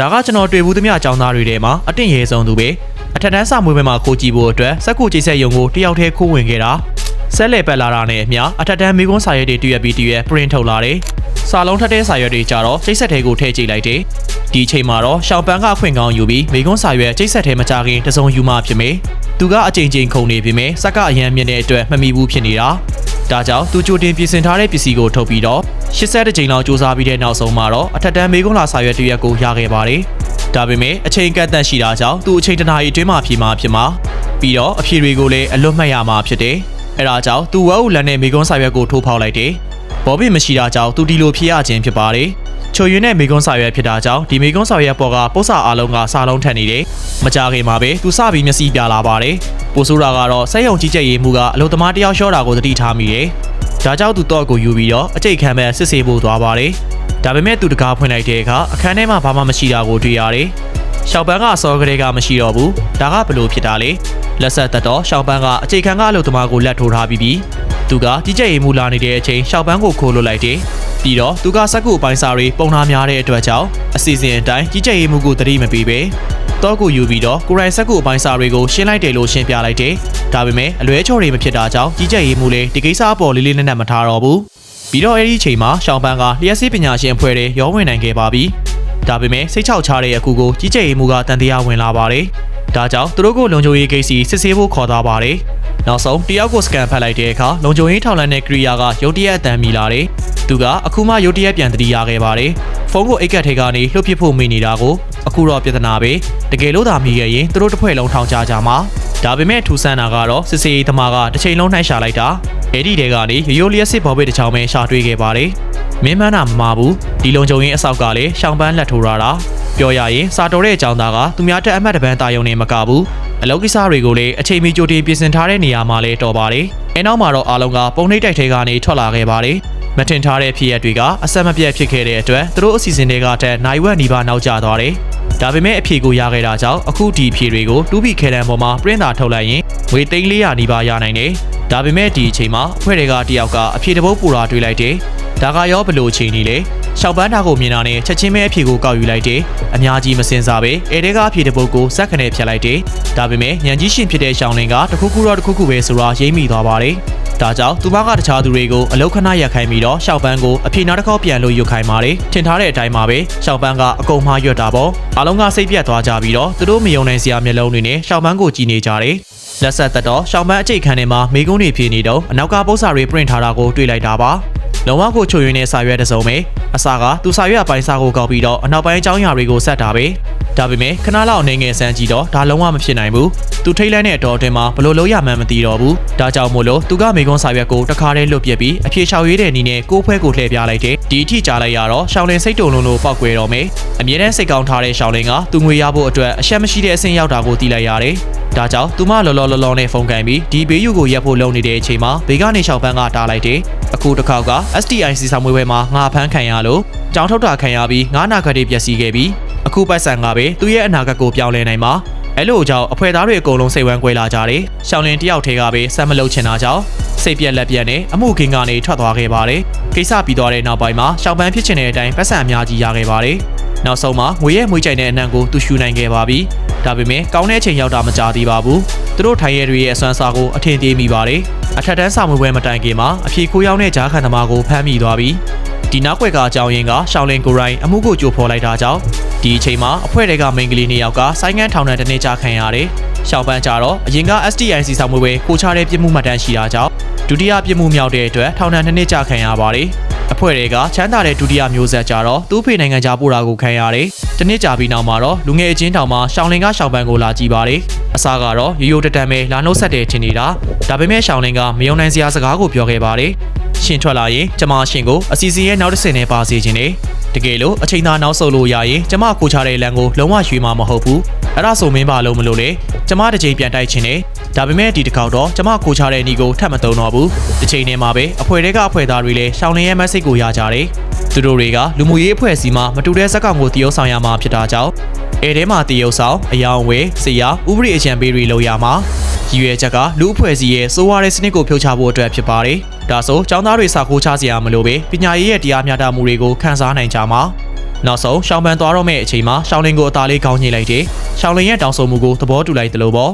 ဒါကကျွန်တော်တွေ့ဘူးသမျှအကြောင်းသားတွေထဲမှာအတင့်ရဲဆုံးသူပဲအထက်တန်းစာမွေးပွဲမှာခိုးကြည့်ဖို့အတွက်စက်ကူကြိတ်ဆက်ရုံကိုတယောက်တည်းခိုးဝင်ခဲ့တာဆက်လက်ပတ်လာတာနဲ့အမျှအထက်တန်းမိကွန်းစာရွက်တွေတရွက်ပြီးတရွက် print ထုတ်လာတယ်စာလုံးထက်တဲ့စာရွက်တွေကြတော့ကြိတ်ဆက်ထဲကိုထည့်ကြည့်လိုက်တယ်ဒီအချိန်မှာတော့ရှောင်းပန်းကအခွင့်ကောင်းယူပြီးမိကွန်းစာရွက်ကြိတ်ဆက်ထဲမကြခင်တစုံယူမှဖြစ်မယ် သူကအချိန်ချင်းခုန်နေပြီမယ်စက်ကအရန်မြင့်တဲ့အတွက်မမီဘူးဖြစ်နေတာဒါကြောင့်သူကြိုတင်ပြင်ဆင်ထားတဲ့ပစ္စည်းကိုထုတ်ပြီးတော့80ကြိမ်လောက်စူးစမ်းပြီးတဲ့နောက်ဆုံးမှာတော့အထက်တန်းမိကွန်းလာစာရွက်တရွက်ကိုရခဲ့ပါတယ်ဒါပေမဲ့အချိန်ကန့်သတ်ရှိတာကြောင့်သူအချိန်တနာရီအတွင်းမှာဖြေမှာဖြစ်မှာပြီးတော့အဖြေတွေကိုလည်းအလွတ်မှတ်ရမှာဖြစ်တယ်အဲဒါကြောင့်သူဝဲဦးလန်နဲ့မိကွန်းစာရွက်ကိုထိုးဖောက်လိုက်တယ်ဘောပင်မရှိတာကြောင့်သူဒီလိုဖြေရခြင်းဖြစ်ပါတယ် ချိုရွေနဲ့မိကွန်းစာရွက်ဖြစ်တာကြောင့်ဒီမိကွန်းစာရွက်ပေါ်ကပု္ပ္ပာအားလုံးကစာလုံးထက်နေတယ်မကြခင်မှာပဲသူစပြီးမျက်စိပြလာပါတယ်ပိုဆိုးတာကတော့စက်ရုံကြီးကြက်ရေးမှုကအလုသမားတယောက်လျှော့တာကိုသတိထားမိတယ်ဒါကြောင့်သူတော့ကိုယူပြီးတော့အကျိတ်ခံမဲ့စစ်ဆေးဖို့သွားပါတယ်ဒါပေမဲ့သူတကားဖွင့်လိုက်တဲ့အခါအခန်းထဲမှာဘာမှမရှိတာကိုတွေ့ရတယ်ရှောက်ပန်းကစောကလေးကမရှိတော့ဘူးဒါကဘလို့ဖြစ်တာလဲလက်ဆက်သက်တော့ရှောက်ပန်းကအကျိတ်ခံကအလုသမားကိုလက်ထိုးထားပြီးပြီ သူကကြီးကြက်ရေးမှုလာနေတဲ့အချိန်ရှောက်ပန်းကိုခိုးလွတ်လိုက်တယ်ပြီးတော့သူကစက်ကူအပိုင်းစာတွေပုံနာများတဲ့အတွက်ကြောင့်အစီအစဉ်အတိုင်းကြီးကြပ်ရေးမှုကိုတတိမပေးပဲတော့ကိုယူပြီးတော့ကိုရိုင်းစက်ကူအပိုင်းစာတွေကိုရှင်းလိုက်တယ်လို့ရှင်းပြလိုက်တယ်။ဒါပေမဲ့အလွဲချော်တွေမဖြစ်တာကြောင့်ကြီးကြပ်ရေးမှုလည်းဒီကိစ္စအပေါ်လေးလေးနက်နက်မထားတော့ဘူး။ပြီးတော့အဲ့ဒီအချိန်မှာရှောင်းပန်းကလျှက်စီးပညာရှင်အဖွဲ့တွေရောဝင်နိုင်ခဲ့ပါပြီ။ဒါပေမဲ့စိတ်ချောက်ချတဲ့အခုကိုကြီးကြပ်ရေးမှုကတန်တရားဝင်လာပါတယ်။ဒါကြောင့်သူတို့ကိုလုံခြုံရေးကိစ္စစစ်ဆေးဖို့ခေါ်သွားပါတယ်။ နောက်ဆုံးတယောက်ကိုစကန်ဖတ်လိုက်တဲ့အခါလုံခြုံရေးထောက်လှမ်းတဲ့ကရိယာကရုတ်တရက်အတန်မိလာတယ်။သူကအခုမှရုတ်တရက်ပြန်တတိရခဲ့ပါတယ်။ဖုန်းကိုအိတ်ကတ်ထဲကနေလှုပ်ပစ်ဖို့မိနေတာကိုအခုတော့ပြဿနာပဲ။တကယ်လို့သာမိခဲ့ရင်သူတို့တစ်ဖွဲ့လုံးထောင်ချကြမှာ။ဒါပေမဲ့ထူဆန်းတာကတော့စစ်စေးသမားကတစ်ချိန်လုံးနှိုင်းရှာလိုက်တာ။အဲ့ဒီတဲကနေရိုးရိုးလျက်စစ်ဘော်ဘေးတစ်ချောင်းပဲရှာတွေ့ခဲ့ပါတယ်။မင်းမန်းတာမမဘူး။ဒီလုံခြုံရေးအဆောက်ကလည်းရှောင်းပန်းလက်ထိုးရတာ။ပြောရရင်စာတော်တဲ့အကြောင်းသားကသူများတက်အမှတ်တပန်းတာယုံနေမကဘူး။ အလုပ်ကိစ္စတွေကိုလည်းအချိန်မီကြိုတင်ပြင်ဆင်ထားတဲ့နေရာမှာလည်းတော်ပါတယ်။အဲနောက်မှာတော့အားလုံးကပုံနှိပ်တိုက်ထဲကနေထွက်လာခဲ့ပါတယ်။မထင်ထားတဲ့ဖြစ်ရပ်တွေကအဆက်မပြတ်ဖြစ်ခဲ့တဲ့အတွက်သူတို့အစီအစဉ်တွေကတည်းကနိုင်ဝက်နီးပါးနောက်ကျသွားတယ်။ဒါပေမဲ့အဖြေကိုရခဲ့တာကြောင့်အခုဒီအဖြေတွေကိုတူးဘီခဲတန်ပေါ်မှာပြင်းတာထုတ်လိုက်ရင်ငွေသိန်း400နီးပါးရနိုင်တယ်။ဒါပေမဲ့ဒီအချိန်မှာအဖွဲ့တွေကတယောက်ကအဖြေတစ်ပုဒ်ပူတာတွေးလိုက်တယ်။ဒါကရောဘလို့အချိန်ကြီးလဲ။ ရှောက်ပန်းတာကိုမြင်တာနဲ့ချက်ချင်းပဲအဖြေကိုကောက်ယူလိုက်တယ်။အများကြီးမစင်စားပဲအဲတဲကအဖြေတစ်ပုဒ်ကိုစက်ခနဲ့ဖြတ်လိုက်တယ်။ဒါပေမဲ့ညံကြီးရှင်ဖြစ်တဲ့ရှောင်းလင်ကတခုခုတော့တခုခုပဲဆိုတာရိမ့်မိသွားပါတယ်။ဒါကြောင့်သူမကတခြားသူတွေကိုအလောက်ခဏရက်ခိုင်းပြီးတော့ရှောက်ပန်းကိုအဖြေနောက်တစ်ခေါက်ပြန်လို့ရွတ်ခိုင်းပါတယ်။ထင်ထားတဲ့အတိုင်းပါပဲရှောက်ပန်းကအကုန်မှားရွတ်တာပေါ့။အားလုံးကစိတ်ပြတ်သွားကြပြီးတော့သူတို့မယုံနိုင်စရာမျက်လုံးတွေနဲ့ရှောက်ပန်းကိုကြည်နေကြတယ်။လက်ဆက်သက်တော့ရှောင်းပန်းအကျိတ်ခန်းထဲမှာမိကုန်းတွေဖြည့်နေတော့အနောက်ကပု္ပ္ပာတွေ print ထားတာကိုတွေ့လိုက်တာပါ လုံးဝကိုချိုရင်းနဲ့စာရွက်တစ်စုံပဲအစာကသူစာရွက်အပိုင်းစာကိုကောက်ပြီးတော့အနောက်ပိုင်းအကြောင်းအရာတွေကိုဆက်တာပဲ ဒါပေမဲ့ခဏလောက်အနေငယ်ဆန်းကြည့်တော့ဒါလုံးဝမဖြစ်နိုင်ဘူးသူထိတ်လန့်တဲ့အတော်အတွင်းမှာဘလို့လုံးရမှန်းမသိတော့ဘူးဒါကြောင့်မို့လို့သူကမိကုန်းစာရွက်ကိုတခါတည်းလွတ်ပြစ်ပြီးအဖြေလျှောက်ရေးတဲ့နီးနဲ့ကိုဖွဲကိုလှည့်ပြလိုက်တယ်ဒီအထိကြားလိုက်ရတော့ရှောင်းလင်စိတ်တုံလုံးလို့ပောက်ကွယ်တော့မယ်အမြဲတမ်းစိတ်ကောင်းထားတဲ့ရှောင်းလင်ကသူငွေရဖို့အတွက်အရှက်မရှိတဲ့အဆင့်ရောက်တာကိုသိလိုက်ရတယ်ဒါကြောင့်သူမလောလောလောလောနဲ့ဖုန်းကန်ပြီးဒီဘေးယူကိုရက်ဖို့လုပ်နေတဲ့အချိန်မှာဘေးကနေရှောက်ပန်းကတားလိုက်တယ်အခုတစ်ခေါက်က STIC ဆောင်မွေးပွဲမှာငါဖမ်းခံရလို့ကြောင်းထုတ်တာခံရပြီးငါနာခတ်တွေပျက်စီးခဲ့ပြီး အခုပိုက်ဆံကပဲသူ့ရဲ့အနာဂတ်ကိုပြောင်းလဲနိုင်မှာအဲ့လိုကြောင့်အဖွဲသားတွေအကုန်လုံးစိတ်ဝမ်းကွဲလာကြတယ်။ရှောင်းလင်တယောက်ထဲကပဲဆက်မလုပ်ချင်တာကြောင့်စိတ်ပြက်လက်ပြက်နဲ့အမှုခင်းကနေထွက်သွားခဲ့ပါတယ်။ကိစ္စပြီးသွားတဲ့နောက်ပိုင်းမှာရှောင်းပန်းဖြစ်ချင်တဲ့အတိုင်းပတ်စံအများကြီးရခဲ့ပါတယ်။နောက်ဆုံးမှာငွေရဲ့မွေးကြိုင်တဲ့အနံကိုသူရှူနိုင်ခဲ့ပါပြီ။ဒါပေမဲ့ကောင်းတဲ့အချိန်ရောက်တာမကြာသေးပါဘူး။သူတို့ထိုင်ရဲတွေရဲ့အစွမ်းစားကိုအထင်သေးမိပါတယ်။အထက်တန်းစာမွေးပွဲမတိုင်ခင်မှာအဖြေခိုးရောက်တဲ့ဂျားခံသမားကိုဖမ်းမိသွားပြီးဒီနောက်ွက်ကအကြောင်းရင်းကရှောင်းလင်ကိုရိုင်းအမှုကိုကြိုဖော်လိုက်တာကြောင့်ဒီအချိန်မှာအဖွဲ့တွေကမိန်းကလေးနှစ်ယောက်ကဆိုင်းငန်းထောင်ထဲတနေ့ကြာခံရတယ်။ရှောင်းပန်းကြတော့အရင်က STIC ဆောင်မွေးပွဲခိုးချတဲ့ပြစ်မှုမှတ်တမ်းရှိတာကြောင့်ဒုတိယပြစ်မှုမြောက်တဲ့အတွက်ထောင်ထဲနှစ်နှစ်ကြာခံရပါတယ်။အဖွဲ့တွေကချမ်းသာတဲ့ဒုတိယမျိုးဆက်ကြတော့သူ့ဖေနိုင်ငံခြားပို့တာကိုခံရတယ်။တနစ်ကြာပြီးနောက်မှာတော့လူငယ်အချင်းတောင်မှာရှောင်းလင်ကရှောင်းပန်းကိုလာကြည့်ပါတယ်။အစားကတော့ရိုးရိုးတတန်ပဲလာနှုတ်ဆက်တယ်ထင်နေတာ။ဒါပေမဲ့ရှောင်းလင်ကမယုံနိုင်စရာစကားကိုပြောခဲ့ပါတယ်။ရှင်ထွက်လာရင်ကျမရှင်ကိုအစီအစဉ်ရဲ့နောက်တစ်ဆင့်နဲ့ပါစေခြင်းနဲ့ တကယ်လို့အချိန်သာနောက်ဆုတ်လို့ရရင်ကျမကိုချတဲ့လမ်းကိုလုံးဝရွှေမှာမဟုတ်ဘူးအဲ့ဒါဆိုမင်းပါလို့မလို့လေကျမတစ်ချိန်ပြန်တိုက်ခြင်းနဲ့ဒါပေမဲ့ဒီတစ်ခေါက်တော့ကျမကိုချတဲ့ညီကိုထပ်မသုံးတော့ဘူးတစ်ချိန်တည်းမှာပဲအဖွဲတွေကအဖွဲ့သားတွေလည်းရှောင်းလင်းရဲ့ message ကိုရကြတယ်သူတို့တွေကလူမှုရေးအဖွဲ့အစည်းမှာမတူတဲ့ဇက်ကောင်ကိုတရုပ်ဆောင်ရမှာဖြစ်တာကြောင့် အဲထဲမှာတရုပ်ဆောင်အယောင်ဝယ်စရာဥပဒေအကြံပေးတွေလုပ်ရမှာရည်ရွယ်ချက်ကလူအဖွဲ့အစည်းရဲ့စိုးဝါးတဲ့စနစ်ကိုဖြုတ်ချဖို့အတွက်ဖြစ်ပါတယ်။ဒါဆိုចောင်းသားတွေစာခိုးချစရာမလိုပဲပညာရေးရဲ့တရားမျှတမှုတွေကိုခန်းစားနိုင်ကြမှာနောက်ဆုံးရှောင်းပန်သွားတော့မယ့်အချိန်မှာရှောင်းလင်းကိုအသားလေးကောင်းညှိလိုက်တယ်ရှောင်းလင်းရဲ့တောင်းဆိုမှုကိုသဘောတူလိုက်တယ်လို့ပေါ့